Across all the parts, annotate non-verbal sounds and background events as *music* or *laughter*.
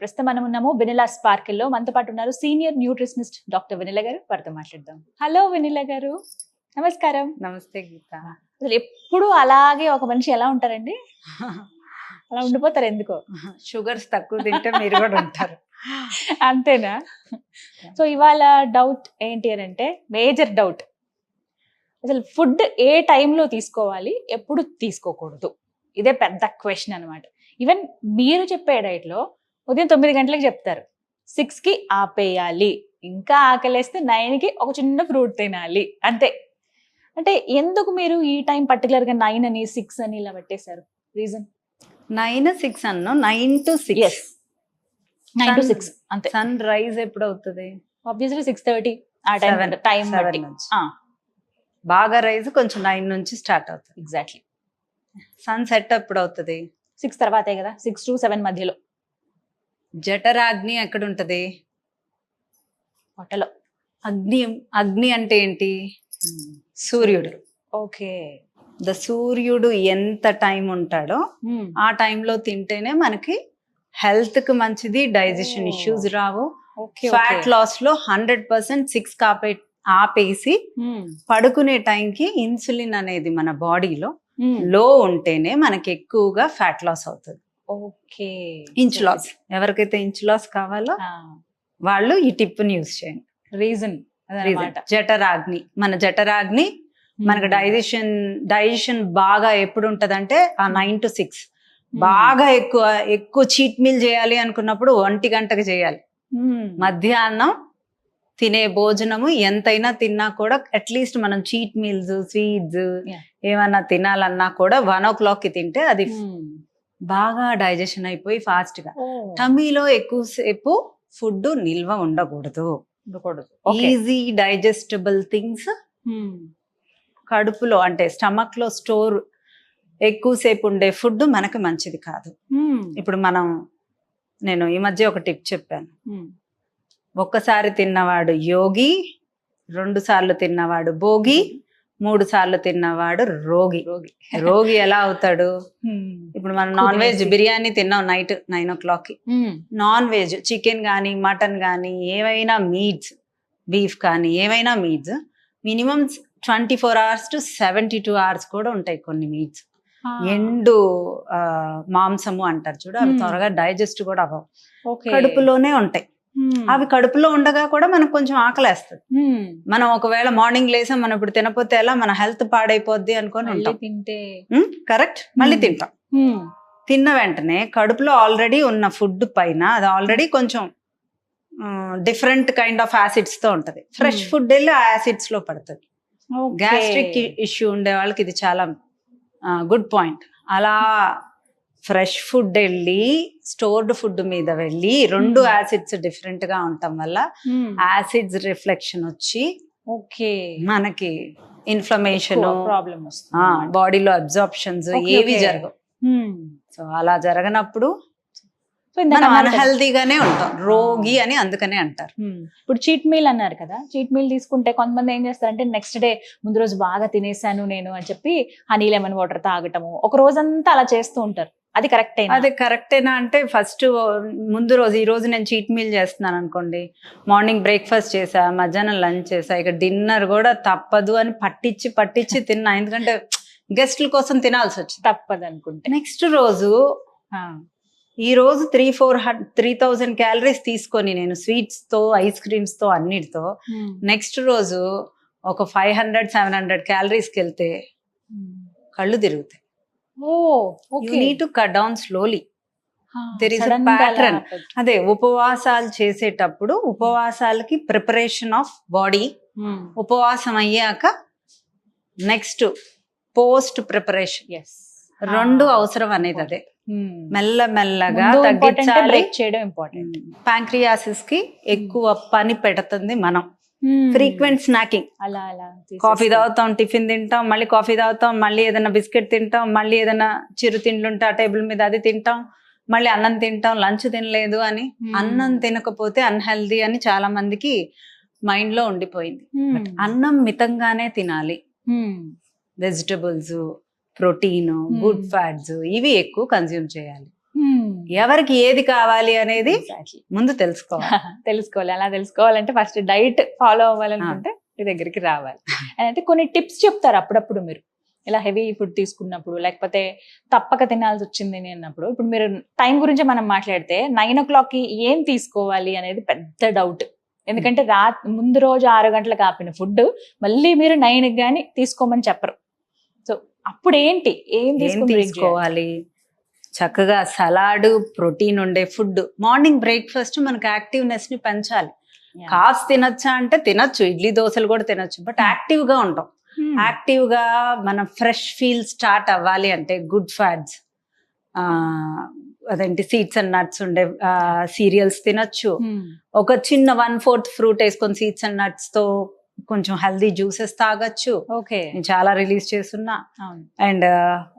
ప్రస్తుతం మనం ఉన్నాము వెనిలా స్పార్కిల్లో మనతో పాటు ఉన్నారు సీనియర్ న్యూట్రిషనిస్ట్ డాక్టర్ వెనిల గారు. వారితో మాట్లాడదాం. హలో వెనిల గారు. నమస్కారం. నమస్తే గీత. అసలు ఎప్పుడు అలాగే ఒక మనిషి ఎలా ఉంటారండి? *laughs* అలా ఉండిపోతారు ఎందుకో? షుగర్స్ తక్కువ తింటే మీరు కూడా ఉంటారు. *laughs* అంతేనా? సో ఇవాళ డౌట్ ఏంటి అని అంటే మేజర్ డౌట్. అసలు ఫుడ్ ఏ టైంలో తీసుకోవాలి ఎప్పుడు తీసుకోకూడదు? ఇదే పెద్ద క్వశ్చన్ అనమాట ఈవెన్ మీరు చెప్పే డైట్లో ఉదయం తొమ్మిది గంటలకు చెప్తారు. సిక్స్కి ఆపేయాలి. ఇంకా ఆకలేస్తే నైన్కి ఒక చిన్న ఫ్రూట్ తినాలి. అంతే. అంటే ఎందుకు మీరు ఈ టైం పర్టికులర్గా నైన్ అని సిక్స్ అని ఇలా పెట్టేశారు? రీజన్? నైన్ సిక్స్ అన్నా nine to six. Nine to six. అంతే. సన్ రైజ్ ఎప్పుడు అవుతుంది ఆబ్వియస్లీ సిక్స్ థర్టీ ఆ టైం. టైం. బాగా రైజ్ కొంచెం నైన్ నుంచి స్టార్ట్ అవుతుంది. ఎగ్జాక్ట్లీ సన్ సెట్ ఎప్పుడు అవుతుంది సిక్స్ తర్వాతే కదా. సిక్స్ టు సెవెన్ మధ్యలో. జఠరాగ్ని ఎక్కడ ఉంటది పొట్టలో అగ్ని అగ్ని అంటే ఏంటి? సూర్యుడు. ఓకే. ద సూర్యుడు ఎంత టైం ఉంటాడో ఆ టైంలో తింటేనే మనకి హెల్త్కి మంచిది డైజెషన్. ఇష్యూస్ రావు. ఫ్యాట్ లాస్లో హండ్రెడ్ పర్సెంట్ సిక్స్ కాపే ఆపేసి పడుకునే టైంకి ఇన్సులిన్ అనేది మన బాడీలో లో ఉంటేనే మనకి ఎక్కువగా ఫ్యాట్ లాస్ అవుతుంది. ఓకే. ఇంచ్ లాస్ ఎవరికైతే ఇంచ్ లాస్ కావాలో వాళ్ళు ఈ టిప్ యూస్ చేయండి. రీజన్ జఠరాగ్ని. మన జఠరాగ్ని మనకు డైజెషన్ డైజెషన్ బాగా ఎప్పుడు ఉంటదంటే ఆ నైన్ టు సిక్స్ బాగా ఎక్కువ ఎక్కువ చీట్ మీల్ చేయాలి అనుకున్నప్పుడు ఒంటి గంటకు చేయాలి. మధ్యాహ్నం తినే భోజనము ఎంతైనా తిన్నా కూడా అట్లీస్ట్ మనం చీట్ మీల్స్ స్వీట్స్. ఏమన్నా తినాలన్నా కూడా వన్ ఓ క్లాక్కి తింటే అది బాగా డైజెషన్ అయిపోయి ఫాస్ట్గా టమీలో ఎక్కువసేపు ఫుడ్ నిల్వ ఉండకూడదు. ఈజీ డైజెస్టబుల్ థింగ్స్ కడుపులో అంటే స్టమక్లో స్టోర్ ఎక్కువసేపు ఉండే ఫుడ్ మనకి మంచిది కాదు. ఇప్పుడు మనం నేను ఈ మధ్య ఒక టిప్ చెప్పాను. ఒక్కసారి తిన్నవాడు యోగి రెండు సార్లు తిన్నవాడు భోగి మూడు సార్లు తిన్నవాడు రోగి. రోగి. రోగి ఎలా అవుతాడు? ఇప్పుడు మనం నాన్ వెజ్. బిర్యానీ తిన్నాం నైట్ నైన్ ఓ క్లాక్కి నాన్ వెజ్ చికెన్ కానీ మటన్ కానీ ఏవైనా మీట్స్ బీఫ్ కానీ ఏవైనా meats minimum twenty four hours to seventy two hours కూడా ఉంటాయి కొన్ని మీట్స్. ఎండు మాంసము అంటారు చూడు అవి. త్వరగా డైజెస్ట్ కూడా అవ్వవు. కడుపులోనే ఉంటాయి. అవి కడుపులో ఉండగా కూడా మనకు కొంచెం ఆకలేస్తుంది. మనం ఒకవేళ మార్నింగ్ లేసాం మనం ఇప్పుడు తినపోతే ఎలా? మన హెల్త్ పాడైపోద్ది అనుకొని ఉంటాం. తింటే. కరెక్ట్. మళ్ళీ. తింటాం. తిన్న వెంటనే కడుపులో ఆల్రెడీ ఉన్న ఫుడ్ పైన అది ఆల్రెడీ కొంచెం డిఫరెంట్ కైండ్ ఆఫ్ యాసిడ్స్తో ఉంటది. ఫ్రెష్. ఫుడ్ వెళ్ళి ఆ యాసిడ్స్లో పడుతుంది. గ్యాస్ట్రిక్ ఇష్యూ ఉండే వాళ్ళకి ఇది చాలా గుడ్ పాయింట్. అలా ఫ్రెష్ ఫుడ్ వెళ్ళి స్టోర్డ్ ఫుడ్ మీద వెళ్ళి రెండు. యాసిడ్స్ డిఫరెంట్గా ఉండటం వల్ల యాసిడ్స్ రిఫ్లెక్షన్ వచ్చి ఓకే. మనకి ఇన్ఫ్లమేషన్ ప్రాబ్లం వస్తుంది బాడీలో అబ్జార్ప్షన్స్ ఏవి. జరగవు. సో అలా జరగనప్పుడు మనం. అన్హెల్దీగానే ఉంటాం. రోగి అని అందుకనే అంటారు. ఇప్పుడు చీట్ మీల్ అన్నారు కదా. చీట్ మీల్ తీసుకుంటే కొంతమంది ఏం చేస్తారంటే నెక్స్ట్ డే ముందు రోజు బాగా తినేసాను నేను అని చెప్పి హనీ లెమన్ వాటర్ తాగటము. ఒక రోజంతా అలా చేస్తూ ఉంటారు. అది కరెక్ట్ అది కరెక్టేనా అంటే ఫస్ట్ ముందు రోజు ఈ రోజు నేను చీట్ మీల్ చేస్తున్నాను అనుకోండి. మార్నింగ్ బ్రేక్ఫాస్ట్ చేసా మధ్యాహ్నం లంచ్ చేసా ఇక డిన్నర్ కూడా తప్పదు అని పట్టించి పట్టించి తిన్నా. ఎందుకంటే గెస్ట్ల కోసం తినాల్సి వచ్చింది. తప్పదు అనుకుంటే. నెక్స్ట్ రోజు ఈ రోజు three four three thousand calories తీసుకొని నేను స్వీట్స్తో ఐస్ క్రీమ్స్తో అన్నిటితో నెక్స్ట్ రోజు ఒక ఫైవ్ హండ్రెడ్ సెవెన్ హండ్రెడ్ క్యాలరీస్కి వెళ్తే కళ్ళు తిరుగుతాయి. You need to cut down slowly. is a pattern. అదే ఉపవాసాలు చేసేటప్పుడు ఉపవాసాలకి ప్రిపరేషన్ ఆఫ్ బాడీ ఉపవాసం అయ్యాక నెక్స్ట్ పోస్ట్ ప్రిపరేషన్ రెండు అవసరం అనేది అదే. మెల్ల మెల్లగా తగ్గించాలి. చేయడం ఇంపార్టెంట్ ప్యాంక్రియాసిస్కి ఎక్కువ పని పెడుతుంది మనం. ఫ్రీక్వెంట్ స్నాకింగ్ అలా అలా కాఫీ తాగుతాం టిఫిన్ తింటాం మళ్ళీ కాఫీ తాగుతాం మళ్ళీ ఏదైనా బిస్కెట్ తింటాం మళ్ళీ ఏదైనా చిరు తిండ్లు ఉంటే ఆ టేబుల్ మీద అది తింటాం మళ్ళీ అన్నం తింటాం లంచ్ తినలేదు అని అన్నం తినకపోతే అన్హెల్దీ అని చాలా మందికి మైండ్లో ఉండిపోయింది. బట్ అన్నం మితంగానే తినాలి. వెజిటబుల్స్ ప్రోటీన్ గుడ్ ఫ్యాట్స్ ఇవి ఎక్కువ కన్జ్యూమ్ చేయాలి. ఎవరికి ఏది కావాలి అనేది. ముందు తెలుసుకోవాలి. *laughs* తెలుసుకోవాలి. అలా తెలుసుకోవాలంటే ఫస్ట్ డైట్ ఫాలో అవ్వాలనుకుంటే మీ దగ్గరికి రావాలి. అయితే కొన్ని టిప్స్ చెప్తారు అప్పుడప్పుడు మీరు. ఇలా హెవీ ఫుడ్ తీసుకున్నప్పుడు లేకపోతే తప్పక తినాల్సి వచ్చింది అని అన్నప్పుడు ఇప్పుడు మీరు టైం గురించి మనం మాట్లాడితే నైన్ ఓ క్లాక్కి ఏం తీసుకోవాలి అనేది పెద్ద డౌట్ ఎందుకంటే రా ముందు రోజు ఆరు గంటలకు ఆపిన ఫుడ్ మళ్ళీ మీరు నైన్కి కానీ తీసుకోమని చెప్పరు. సో అప్పుడు ఏంటి ఏం తీసుకోవాలి? చక్కగా సలాడ్ ప్రోటీన్ ఉండే ఫుడ్. మార్నింగ్ బ్రేక్ఫాస్ట్ మనకు యాక్టివ్నెస్ని పెంచాలి. కాఫ్ తినొచ్చా అంటే తినొచ్చు. ఇడ్లీ దోశలు కూడా తినొచ్చు. బట్ యాక్టివ్గా ఉంటాం. యాక్టివ్గా మనం ఫ్రెష్ ఫీల్ స్టార్ట్ అవ్వాలి అంటే గుడ్ ఫ్యాట్స్ అదేంటి సీడ్స్ అండ్ నట్స్ ఉండే సీరియల్స్ తినొచ్చు. ఒక చిన్న వన్ ఫోర్త్ ఫ్రూట్ వేసుకొని సీడ్స్ అండ్ నట్స్తో కొంచెం హెల్దీ జ్యూసెస్ తాగొచ్చు. ఓకే. చాలా రిలీజ్ చేస్తున్నా. అండ్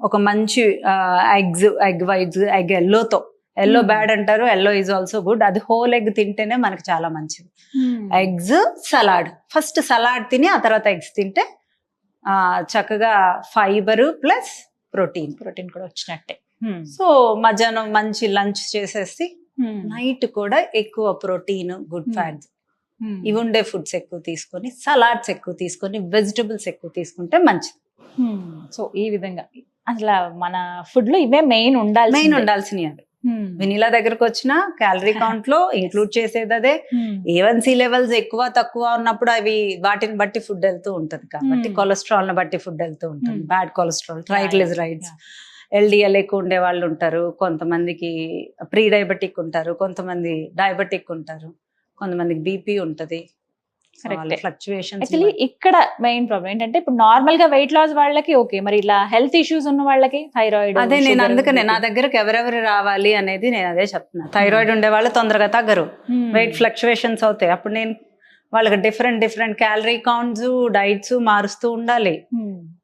ఒక మంచి ఎగ్స్ ఎగ్ వైట్స్ ఎగ్ ఎల్లోతో. Yellow Hmm. బ్యాడ్ అంటారు ఎల్లో ఈజ్ ఆల్సో గుడ్. అది హోల్ ఎగ్ తింటేనే మనకి చాలా మంచిది. Eggs salad. ఫస్ట్ సలాడ్ తిని ఆ తర్వాత ఎగ్స్ తింటే చక్కగా ఫైబర్ ప్లస్ ప్రోటీన్. ప్రోటీన్ కూడా వచ్చినట్టే. సో మధ్యాహ్నం మంచి లంచ్ చేసేసి నైట్ కూడా ఎక్కువ ప్రోటీన్ గుడ్ Hmm. ఫ్యాట్స్. ఇవి ఉండే ఫుడ్స్ ఎక్కువ తీసుకొని సలాడ్స్ ఎక్కువ తీసుకొని వెజిటబుల్స్ ఎక్కువ తీసుకుంటే మంచిది. సో ఈ విధంగా. అసలు మన ఫుడ్లో ఇవే మెయిన్ ఉండాలి మెయిన్ ఉండాల్సినవి అవి. వెనిలా దగ్గరకు వచ్చిన క్యాలరీ కౌంట్లో *laughs* ఇంక్లూడ్ చేసేది అదే. ఏవన్సీ లెవెల్స్ ఎక్కువ తక్కువ ఉన్నప్పుడు అవి వాటిని బట్టి ఫుడ్ వెళ్తూ ఉంటది కాబట్టి. కొలెస్ట్రాల్ని బట్టి ఫుడ్ వెళ్తూ ఉంటుంది. బ్యాడ్ కొలెస్ట్రాల్ ట్రైగ్లిజరైడ్స్ ఎల్డిఎల్ ఎక్కువ ఉండే వాళ్ళు ఉంటారు. కొంతమందికి ప్రీ డయాబెటిక్ ఉంటారు. కొంతమంది డయాబెటిక్ ఉంటారు. కొంతమందికి బీపీ ఉంటది. యాక్చువల్లీ ఇక్కడ మెయిన్ ప్రాబ్లం ఏంటంటే ఇప్పుడు నార్మల్గా వెయిట్ లాస్ వాళ్ళకి ఓకే మరి ఇలా హెల్త్ ఇష్యూస్ ఉన్న వాళ్ళకి థైరాయిడ్ అదే నేను అందుకనే నా దగ్గరకు ఎవరెవరు రావాలి అనేది నేను అదే చెప్తున్నా. థైరాయిడ్ ఉండే వాళ్ళు తొందరగా తగ్గరు. వెయిట్ ఫ్లక్చువేషన్స్ అవుతాయి. అప్పుడు నేను వాళ్ళకి different different calorie counts diets మారుస్తూ ఉండాలి.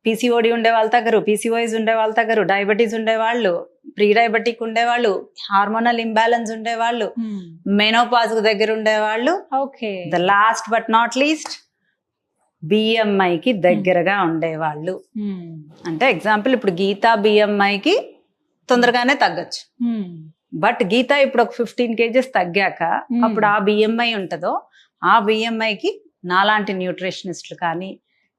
పీసీఓడి ఉండే వాళ్ళు తగ్గరు పీసీఓఎస్ ఉండే వాళ్ళు తగ్గరు డయాబెటీస్ ఉండే వాళ్ళు ప్రీ డయాబెటిక్ ఉండేవాళ్ళు హార్మోనల్ ఇంబ్యాలెన్స్ ఉండేవాళ్ళు మెనోపాజ్ దగ్గర ఉండేవాళ్ళు okay the last but not least బిఎంఐకి దగ్గరగా ఉండేవాళ్ళు అంటే ఎగ్జాంపుల్ ఇప్పుడు గీత బిఎంఐకి తొందరగానే తగ్గచ్చు. బట్ గీత ఇప్పుడు ఒక ఫిఫ్టీన్ కేజెస్ తగ్గాక Hmm. అప్పుడు ఆ బిఎంఐ ఉంటుందో ఆ బిఎంఐకి నాలాంటి న్యూట్రిషనిస్టులు కానీ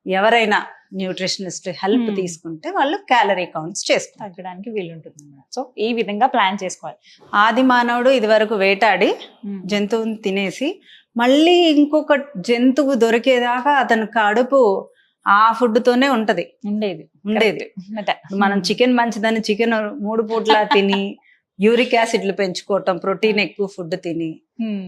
ఎవరైనా న్యూట్రిషనిస్ట్ హెల్ప్ Hmm. తీసుకుంటే వాళ్ళు క్యాలరీ కౌంట్స్ చేసుకుంటారు తగ్గడానికి వీలుంటుంది సో ఈ విధంగా ప్లాన్ చేసుకోవాలి. ఆది మానవుడు ఇది వరకు వేటాడి జంతువుని తినేసి మళ్ళీ ఇంకొక జంతువు దొరికేదాకా అతని కడుపు ఆ ఫుడ్ తోనే ఉంటది. ఉండేది. ఉండేది. మనం చికెన్ మంచిదని చికెన్ మూడు పూట్ల తిని యూరిక్ యాసిడ్లు పెంచుకోవటం ప్రోటీన్ ఎక్కువ ఫుడ్ తిని.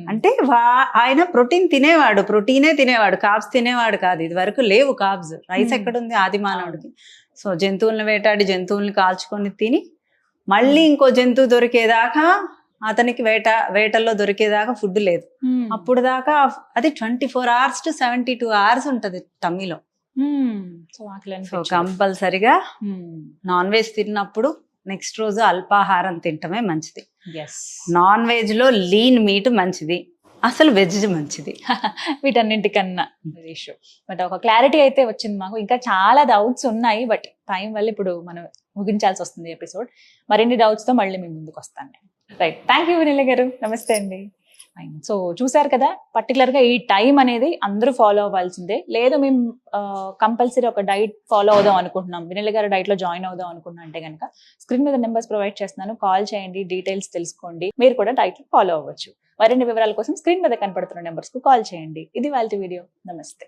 అంటే వా- ఆయన ప్రోటీన్ తినేవాడు ప్రోటీనే తినేవాడు కాబ్స్ తినేవాడు కాదు ఇది వరకు లేవు కాబ్స్ రైస్. ఎక్కడుంది ఆది మానవుడికి సో జంతువుల్ని వేటాడి జంతువుల్ని కాల్చుకొని తిని మళ్ళీ ఇంకో జంతువు దొరికేదాకా అతనికి వేట వేటల్లో దొరికేదాకా ఫుడ్ లేదు. అప్పుడు దాకా అది twenty four hours to seventy two hours ఉంటది టమ్మీలో. సో. కంపల్సరిగా. నాన్ వెజ్ తిన్నప్పుడు నెక్స్ట్ రోజు అల్పాహారం తినటమే మంచిది. నాన్ వెజ్లో లీన్ మీట్ మంచిది. అసలు వెజ్ మంచిది. *laughs* వీటన్నింటికన్నా ఇష్యూ బట్ ఒక క్లారిటీ అయితే వచ్చింది మాకు. ఇంకా చాలా డౌట్స్ ఉన్నాయి బట్ టైం వల్ల ఇప్పుడు మనం ముగించాల్సి వస్తుంది ఎపిసోడ్ మరిన్ని డౌట్స్తో మళ్ళీ మీ ముందుకు వస్తాను. రైట్ థ్యాంక్ యూ వినిల గారు. నమస్తే అండి. సో చూసారు కదా పర్టికులర్గా ఈ టైం అనేది అందరూ ఫాలో అవ్వాల్సిందే. లేదు మేము కంపల్సరీ ఒక డైట్ ఫాలో అవుదాం అనుకుంటున్నాం. వినల్ గారు డైట్లో జాయిన్ అవుదాం అనుకుంటున్నా అంటే కనుక స్క్రీన్ మీద నెంబర్స్ ప్రొవైడ్ చేస్తున్నాను. కాల్ చేయండి డీటెయిల్స్ తెలుసుకోండి. మీరు కూడా డైట్ ఫాలో అవ్వచ్చు. మరిన్ని వివరాల కోసం స్క్రీన్ మీద కనపడుతున్న నెంబర్స్కు కాల్ చేయండి. ఇది వాళ్ళ వీడియో నమస్తే.